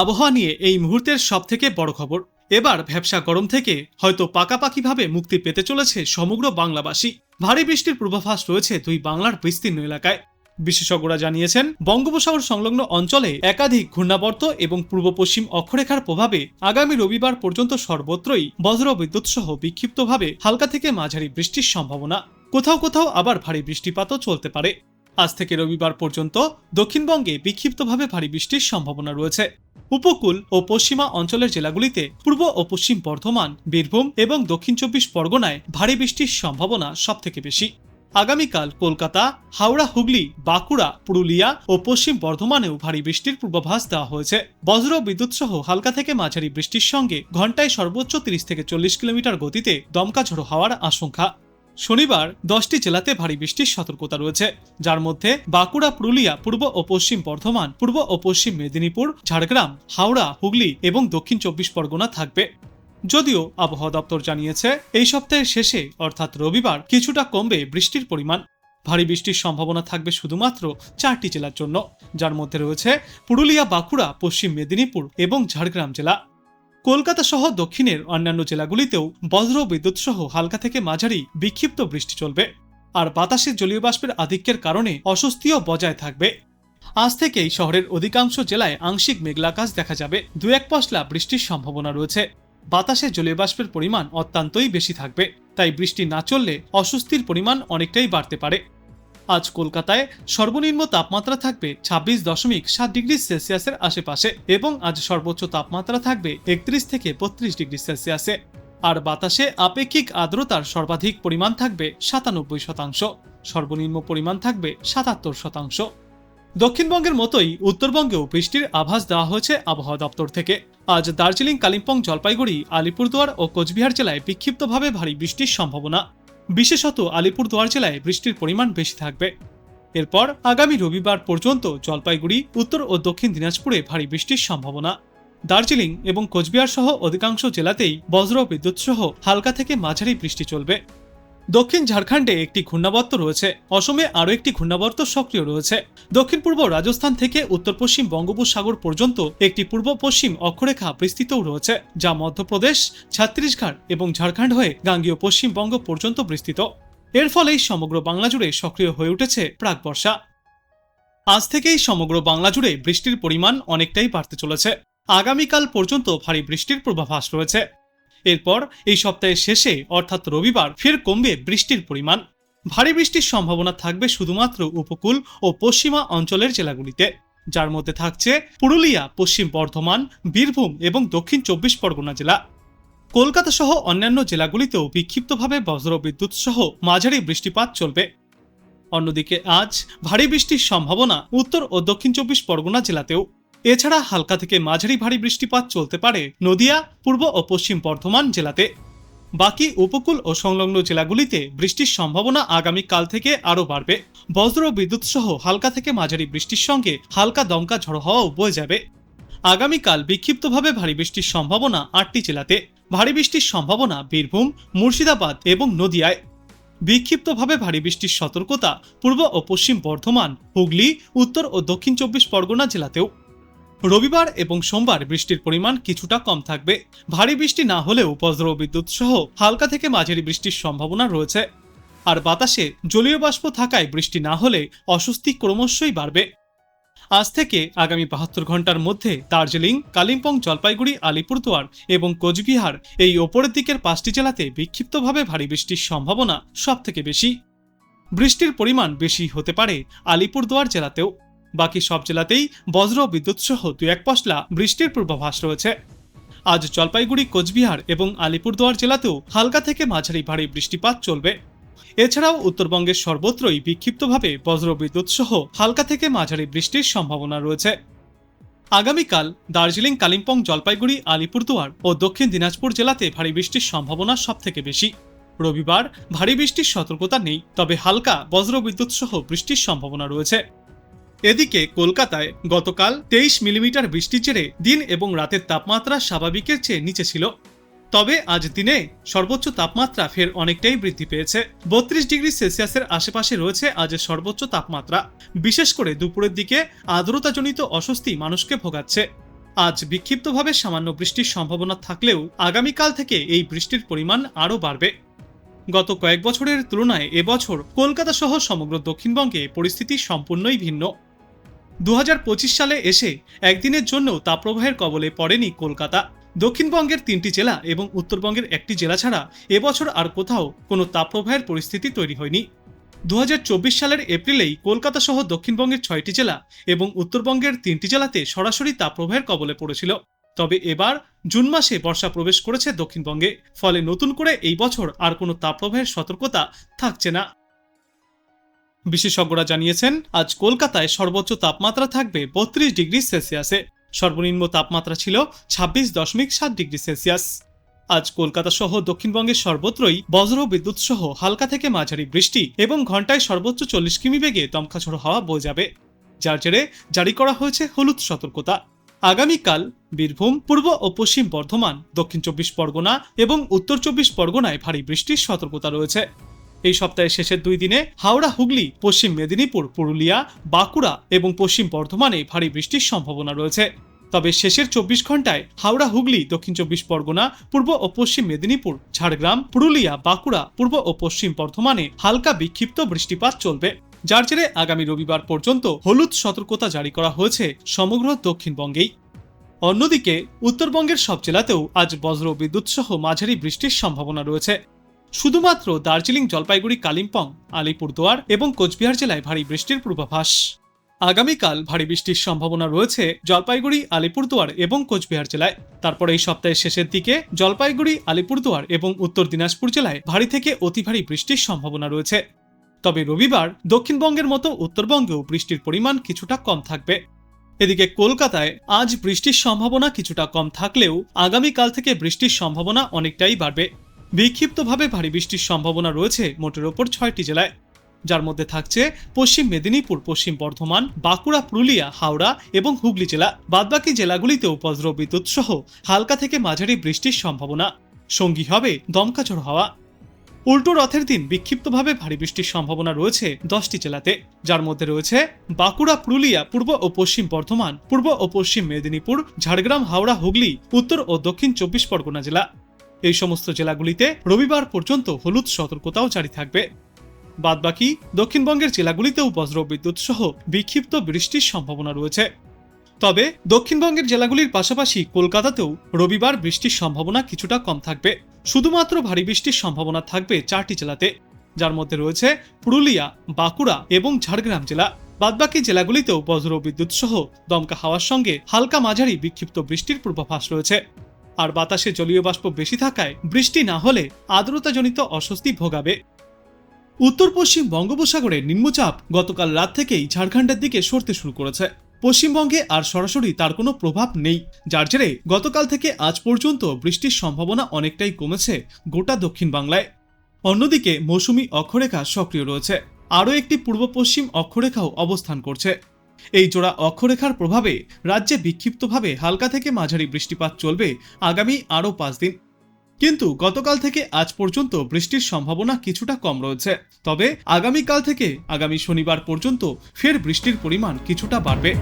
আবহাওয়া নিয়ে এই মুহূর্তের সব থেকে বড় খবর। এবার ভ্যাবসা গরম থেকে হয়তো পাকাপাকিভাবে মুক্তি পেতে চলেছে সমগ্র বাংলাবাসী। ভারী বৃষ্টির পূর্বাভাস রয়েছে দুই বাংলার বিস্তীর্ণ এলাকায়। বিশেষজ্ঞরা জানিয়েছেন, বঙ্গোপসাগর সংলগ্ন অঞ্চলে একাধিক ঘূর্ণাবর্ত এবং পূর্ব পশ্চিম অক্ষরেখার প্রভাবে আগামী রবিবার পর্যন্ত সর্বত্রই বজ্র বিদ্যুৎ সহ বিক্ষিপ্তভাবে হালকা থেকে মাঝারি বৃষ্টির সম্ভাবনা। কোথাও কোথাও আবার ভারী বৃষ্টিপাতও চলতে পারে। আজ থেকে রবিবার পর্যন্ত দক্ষিণবঙ্গে বিক্ষিপ্তভাবে ভারী বৃষ্টির সম্ভাবনা রয়েছে। উপকূল ও পশ্চিমা অঞ্চলের জেলাগুলিতে পূর্ব ও পশ্চিম বর্ধমান, বীরভূম এবং দক্ষিণ চব্বিশ পরগনায় ভারী বৃষ্টির সম্ভাবনা সবথেকে বেশি। আগামীকাল কলকাতা, হাওড়া, হুগলি, বাঁকুড়া, পুরুলিয়া ও পশ্চিম বর্ধমানেও ভারী বৃষ্টির পূর্বাভাস দেওয়া হয়েছে। বজ্র বিদ্যুৎ সহ হালকা থেকে মাঝারি বৃষ্টির সঙ্গে ঘন্টায় সর্বোচ্চ তিরিশ থেকে চল্লিশ কিলোমিটার গতিতে দমকা ঝোড়ো হওয়ার আশঙ্কা। শনিবার দশটি জেলাতে ভারী বৃষ্টির সতর্কতা রয়েছে। যার মধ্যে বাঁকুড়া, পুরুলিয়া, পূর্ব ও পশ্চিম বর্ধমান, পূর্ব ও পশ্চিম মেদিনীপুর, ঝাড়গ্রাম, হাওড়া, হুগলি এবং দক্ষিণ চব্বিশ পরগনা থাকবে। যদিও আবহাওয়া দপ্তর জানিয়েছে, এই সপ্তাহের শেষে, অর্থাৎ রবিবার, কিছুটা কমবে বৃষ্টির পরিমাণ। ভারী বৃষ্টির সম্ভাবনা থাকবে শুধুমাত্র চারটি জেলার জন্য। যার মধ্যে রয়েছে পুরুলিয়া, বাঁকুড়া, পশ্চিম মেদিনীপুর এবং ঝাড়গ্রাম জেলা। কলকাতা সহ দক্ষিণের অন্যান্য জেলাগুলিতেও বজ্র বিদ্যুৎ সহ হালকা থেকে মাঝারি বিক্ষিপ্ত বৃষ্টি চলবে। আর বাতাসে জলীয় বাষ্পের আধিক্যের কারণে অস্বস্তিও বজায় থাকবে। আজ থেকেই শহরের অধিকাংশ জেলায় আংশিক মেঘলাকাশ দেখা যাবে। দু এক পশলা বৃষ্টির সম্ভাবনা রয়েছে। বাতাসে জলীয় বাষ্পের পরিমাণ অত্যন্তই বেশি থাকবে। তাই বৃষ্টি না চললে অস্বস্তির পরিমাণ অনেকটাই বাড়তে পারে। আজ কলকাতায় সর্বনিম্ন তাপমাত্রা থাকবে ছাব্বিশ দশমিক সাত ডিগ্রি সেলসিয়াসের আশেপাশে এবং আজ সর্বোচ্চ তাপমাত্রা থাকবে একত্রিশ থেকে বত্রিশ ডিগ্রি সেলসিয়াসে। আর বাতাসে আপেক্ষিক আর্দ্রতার সর্বাধিক পরিমাণ থাকবে সাতানব্বই শতাংশ। সর্বনিম্ন পরিমাণ থাকবে সাতাত্তর শতাংশ। দক্ষিণবঙ্গের মতোই উত্তরবঙ্গেও বৃষ্টির আভাস দেওয়া হয়েছে আবহাওয়া দপ্তর থেকে। আজ দার্জিলিং, কালিম্পং, জলপাইগুড়ি, আলিপুরদুয়ার ও কোচবিহার জেলায় বিক্ষিপ্তভাবে ভারী বৃষ্টির সম্ভাবনা। বিশেষত আলিপুরদুয়ার জেলায় বৃষ্টির পরিমাণ বেশি থাকবে। এরপর আগামী রবিবার পর্যন্ত জলপাইগুড়ি, উত্তর ও দক্ষিণ দিনাজপুরে ভারী বৃষ্টির সম্ভাবনা। দার্জিলিং এবং কোচবিহার সহ অধিকাংশ জেলাতেই বজ্র বিদ্যুৎ সহ হালকা থেকে মাঝারি বৃষ্টি চলবে। দক্ষিণ ঝাড়খণ্ডে একটি ঘূর্ণাবর্ত রয়েছে। অসমে আরও একটি ঘূর্ণাবর্ত সক্রিয় রয়েছে। দক্ষিণ পূর্ব রাজস্থান থেকে উত্তর পশ্চিম বঙ্গোপসাগর পর্যন্ত একটি পূর্ব পশ্চিম অক্ষরেখা বিস্তৃতও রয়েছে, যা মধ্যপ্রদেশ, ছত্তিশগড় এবং ঝাড়খণ্ড হয়ে গাঙ্গীয় পশ্চিমবঙ্গ পর্যন্ত বিস্তৃত। এর ফলেই সমগ্র বাংলা জুড়ে সক্রিয় হয়ে উঠেছে প্রাক বর্ষা। আজ থেকেই সমগ্র বাংলা জুড়ে বৃষ্টির পরিমাণ অনেকটাই বাড়তে চলেছে। আগামীকাল পর্যন্ত ভারী বৃষ্টির পূর্বাভাস রয়েছে। এরপর এই সপ্তাহের শেষে, অর্থাৎ রবিবার, ফের কমবে বৃষ্টির পরিমাণ। ভারী বৃষ্টির সম্ভাবনা থাকবে শুধুমাত্র উপকূল ও পশ্চিমা অঞ্চলের জেলাগুলিতে। যার মধ্যে থাকছে পুরুলিয়া, পশ্চিম বর্ধমান, বীরভূম এবং দক্ষিণ চব্বিশ পরগনা জেলা। কলকাতা সহ অন্যান্য জেলাগুলিতেও বিক্ষিপ্তভাবে বজ্র বিদ্যুৎ সহ মাঝারি বৃষ্টিপাত চলবে। অন্যদিকে আজ ভারী বৃষ্টির সম্ভাবনা উত্তর ও দক্ষিণ চব্বিশ পরগনা জেলাতেও। এছাড়া হালকা থেকে মাঝারি ভারী বৃষ্টিপাত চলতে পারে নদিয়া, পূর্ব ও পশ্চিম বর্ধমান জেলাতে। বাকি উপকূল ও সংলগ্ন জেলাগুলিতে বৃষ্টির সম্ভাবনা আগামী কাল থেকে আরও বাড়বে। বজ্র বিদ্যুৎ সহ হালকা থেকে মাঝারি বৃষ্টির সঙ্গে হালকা দমকা ঝড় হওয়াও বয়ে যাবে। আগামীকাল বিক্ষিপ্তভাবে ভারী বৃষ্টির সম্ভাবনা আটটি জেলাতে। ভারী বৃষ্টির সম্ভাবনা বীরভূম, মুর্শিদাবাদ এবং নদিয়ায়। বিক্ষিপ্তভাবে ভারী বৃষ্টির সতর্কতা পূর্ব ও পশ্চিম বর্ধমান, হুগলি, উত্তর ও দক্ষিণ চব্বিশ পরগনা জেলাতেও। রবিবার এবং সোমবার বৃষ্টির পরিমাণ কিছুটা কম থাকবে। ভারী বৃষ্টি না হলেও বজ্র বিদ্যুৎ সহ হালকা থেকে মাঝারি বৃষ্টির সম্ভাবনা রয়েছে। আর বাতাসে জলীয় বাষ্প থাকায় বৃষ্টি না হলে অস্বস্তি ক্রমশই বাড়বে। আজ থেকে আগামী বাহাত্তর ঘণ্টার মধ্যে দার্জিলিং, কালিম্পং, জলপাইগুড়ি, আলিপুরদুয়ার এবং কোচবিহার এই ওপরের দিকের পাঁচটি জেলাতে বিক্ষিপ্তভাবে ভারী বৃষ্টির সম্ভাবনা সব থেকে বেশি। বৃষ্টির পরিমাণ বেশি হতে পারে আলিপুরদুয়ার জেলাতেও। বাকি সব জেলাতেই বজ্র বিদ্যুৎ সহ দু এক পশলা বৃষ্টির পূর্বাভাস রয়েছে। আজ জলপাইগুড়ি, কোচবিহার এবং আলিপুরদুয়ার জেলাতেও হালকা থেকে মাঝারি ভারী বৃষ্টিপাত চলবে। এছাড়াও উত্তরবঙ্গের সর্বত্রই বিক্ষিপ্তভাবে বজ্র বিদ্যুৎ সহ হালকা থেকে মাঝারি বৃষ্টির সম্ভাবনা রয়েছে। আগামীকাল দার্জিলিং, কালিম্পং, জলপাইগুড়ি, আলিপুরদুয়ার ও দক্ষিণ দিনাজপুর জেলাতে ভারী বৃষ্টির সম্ভাবনা সব থেকে বেশি। রবিবার ভারী বৃষ্টির সতর্কতা নেই, তবে হালকা বজ্র বিদ্যুৎ সহ বৃষ্টির সম্ভাবনা রয়েছে। এদিকে কলকাতায় গতকাল তেইশ মিলিমিটার বৃষ্টির জেরে দিন এবং রাতের তাপমাত্রা স্বাভাবিকের চেয়ে নিচে ছিল। তবে আজ দিনে সর্বোচ্চ তাপমাত্রা ফের অনেকটাই বৃদ্ধি পেয়েছে। বত্রিশ ডিগ্রি সেলসিয়াসের আশেপাশে রয়েছে আজ সর্বোচ্চ তাপমাত্রা। বিশেষ করে দুপুরের দিকে আর্দ্রতাজনিত অস্বস্তি মানুষকে ভোগাচ্ছে। আজ বিক্ষিপ্তভাবে সামান্য বৃষ্টির সম্ভাবনা থাকলেও আগামীকাল থেকে এই বৃষ্টির পরিমাণ আরও বাড়বে। গত কয়েক বছরের তুলনায় এবছর কলকাতা সহ সমগ্র দক্ষিণবঙ্গে পরিস্থিতি সম্পূর্ণই ভিন্ন। দু হাজার পঁচিশ সালে এসে একদিনের জন্য তাপপ্রবাহের কবলে পড়েনি কলকাতা। দক্ষিণবঙ্গের তিনটি জেলা এবং উত্তরবঙ্গের একটি জেলা ছাড়া এবছর আর কোথাও কোনো তাপপ্রবাহের পরিস্থিতি তৈরি হয়নি। দুহাজার চব্বিশ সালের এপ্রিলেই কলকাতা সহ দক্ষিণবঙ্গের ছয়টি জেলা এবং উত্তরবঙ্গের তিনটি জেলাতে সরাসরি তাপপ্রবাহের কবলে পড়েছিল। তবে এবার জুন মাসে বর্ষা প্রবেশ করেছে দক্ষিণবঙ্গে, ফলে নতুন করে এই বছর আর কোনো তাপপ্রবাহের সতর্কতা থাকছে না। বিশেষজ্ঞরা জানিয়েছেন, আজ কলকাতায় সর্বোচ্চ তাপমাত্রা থাকবে বত্রিশ ডিগ্রি সেলসিয়াসে। সর্বনিম্ন তাপমাত্রা ছিল ছাব্বিশ দশমিক সাত ডিগ্রি সেলসিয়াস। আজ কলকাতা সহ দক্ষিণবঙ্গের সর্বত্রই বজ্র বিদ্যুৎ সহ হালকা থেকে মাঝারি বৃষ্টি এবং ঘন্টায় সর্বোচ্চ চল্লিশ কিমি বেগে দমকাঝড়ো হাওয়া বয়ে যাবে। যার জেরে জারি করা হয়েছে হলুদ সতর্কতা। আগামীকাল বীরভূম, পূর্ব ও পশ্চিম বর্ধমান, দক্ষিণ চব্বিশ পরগনা এবং উত্তর চব্বিশ পরগনায় ভারী বৃষ্টির সতর্কতা রয়েছে। এই সপ্তাহের শেষের দুই দিনে হাওড়া, হুগলি, পশ্চিম মেদিনীপুর, পুরুলিয়া, বাঁকুড়া এবং পশ্চিম বর্ধমানে ভারী বৃষ্টির সম্ভাবনা রয়েছে। তবে শেষের চব্বিশ ঘন্টায় হাওড়া, হুগলি, দক্ষিণ চব্বিশ পরগনা, পূর্ব ও পশ্চিম মেদিনীপুর, ঝাড়গ্রাম, পুরুলিয়া, বাঁকুড়া, পূর্ব ও পশ্চিম বর্ধমানে হালকা বিক্ষিপ্ত বৃষ্টিপাত চলবে। যার জেরে আগামী রবিবার পর্যন্ত হলুদ সতর্কতা জারি করা হয়েছে সমগ্র দক্ষিণবঙ্গেই। অন্যদিকে, উত্তরবঙ্গের সব জেলাতেও আজ বজ্র বিদ্যুৎ সহ মাঝারি বৃষ্টির সম্ভাবনা রয়েছে। শুধুমাত্র দার্জিলিং জলপাইগুড়ি কালিম্পং, আলিপুরদুয়ার এবং কোচবিহার জেলায় ভারী বৃষ্টির পূর্বাভাস। আগামীকাল ভারী বৃষ্টির সম্ভাবনা রয়েছে জলপাইগুড়ি, আলিপুরদুয়ার এবং কোচবিহার জেলায়। তারপর এই সপ্তাহের শেষের দিকে জলপাইগুড়ি, আলিপুরদুয়ার এবং উত্তর দিনাজপুর জেলায় ভারী থেকে অতি ভারী বৃষ্টির সম্ভাবনা রয়েছে। তবে রবিবার দক্ষিণবঙ্গের মতো উত্তরবঙ্গেও বৃষ্টির পরিমাণ কিছুটা কম থাকবে। এদিকে কলকাতায় আজ বৃষ্টির সম্ভাবনা কিছুটা কম থাকলেও আগামীকাল থেকে বৃষ্টির সম্ভাবনা অনেকটাই বাড়বে। বিক্ষিপ্তভাবে ভারী বৃষ্টির সম্ভাবনা রয়েছে মোটের ওপর ছয়টি জেলায়। যার মধ্যে থাকছে পশ্চিম মেদিনীপুর, পশ্চিম বর্ধমান, বাঁকুড়া, পুরুলিয়া, হাওড়া এবং হুগলি জেলা। বাদবাকি জেলাগুলিতেও বজ্র বিদ্যুৎ সহ হালকা থেকে মাঝারি বৃষ্টির সম্ভাবনা। সঙ্গী হবে দমকাঝড় হাওয়া। উল্টো রথের দিন বিক্ষিপ্তভাবে ভারী বৃষ্টির সম্ভাবনা রয়েছে দশটি জেলাতে। যার মধ্যে রয়েছে বাঁকুড়া, পুরুলিয়া, পূর্ব ও পশ্চিম বর্ধমান, পূর্ব ও পশ্চিম মেদিনীপুর, ঝাড়গ্রাম, হাওড়া, হুগলি, উত্তর ও দক্ষিণ চব্বিশ পরগনা জেলা। এই সমস্ত জেলাগুলিতে রবিবার পর্যন্ত হলুদ সতর্কতাও জারি থাকবে। বাদবাকি দক্ষিণবঙ্গের জেলাগুলিতেও বজ্র বিদ্যুৎ সহ বিক্ষিপ্ত বৃষ্টির সম্ভাবনা রয়েছে। তবে দক্ষিণবঙ্গের জেলাগুলির পাশাপাশি কলকাতাতেও রবিবার বৃষ্টির সম্ভাবনা কিছুটা কম থাকবে। শুধুমাত্র ভারী বৃষ্টির সম্ভাবনা থাকবে চারটি জেলাতে, যার মধ্যে রয়েছে পুরুলিয়া, বাঁকুড়া এবং ঝাড়গ্রাম জেলা। বাদবাকি জেলাগুলিতেও বজ্র বিদ্যুৎ সহ দমকা হাওয়ার সঙ্গে হালকা মাঝারি বিক্ষিপ্ত বৃষ্টির পূর্বাভাস রয়েছে। আর বাতাসে জলীয় বাষ্প বেশি থাকায় বৃষ্টি না হলে আর্দ্রতাজনিত অস্বস্তি ভোগাবে। উত্তর পশ্চিম বঙ্গোপসাগরে নিম্নচাপ গতকাল রাত থেকেই ঝাড়খণ্ডের দিকে সরতে শুরু করেছে। পশ্চিমবঙ্গে আর সরাসরি তার কোনো প্রভাব নেই, যার জেরে গতকাল থেকে আজ পর্যন্ত বৃষ্টির সম্ভাবনা অনেকটাই কমেছে গোটা দক্ষিণ বাংলায়। অন্যদিকে মৌসুমি অক্ষরেখা সক্রিয় রয়েছে। আরও একটি পূর্ব পশ্চিম অক্ষরেখাও অবস্থান করছে। এই জোড়া অক্ষরেখার প্রভাবে রাজ্যে বিক্ষিপ্তভাবে হালকা থেকে মাঝারি বৃষ্টিপাত চলবে আগামী আরও পাঁচ দিন। কিন্তু গতকাল থেকে আজ পর্যন্ত বৃষ্টির সম্ভাবনা কিছুটা কম রয়েছে। তবে আগামীকাল থেকে আগামী শনিবার পর্যন্ত ফের বৃষ্টির পরিমাণ কিছুটা বাড়বে।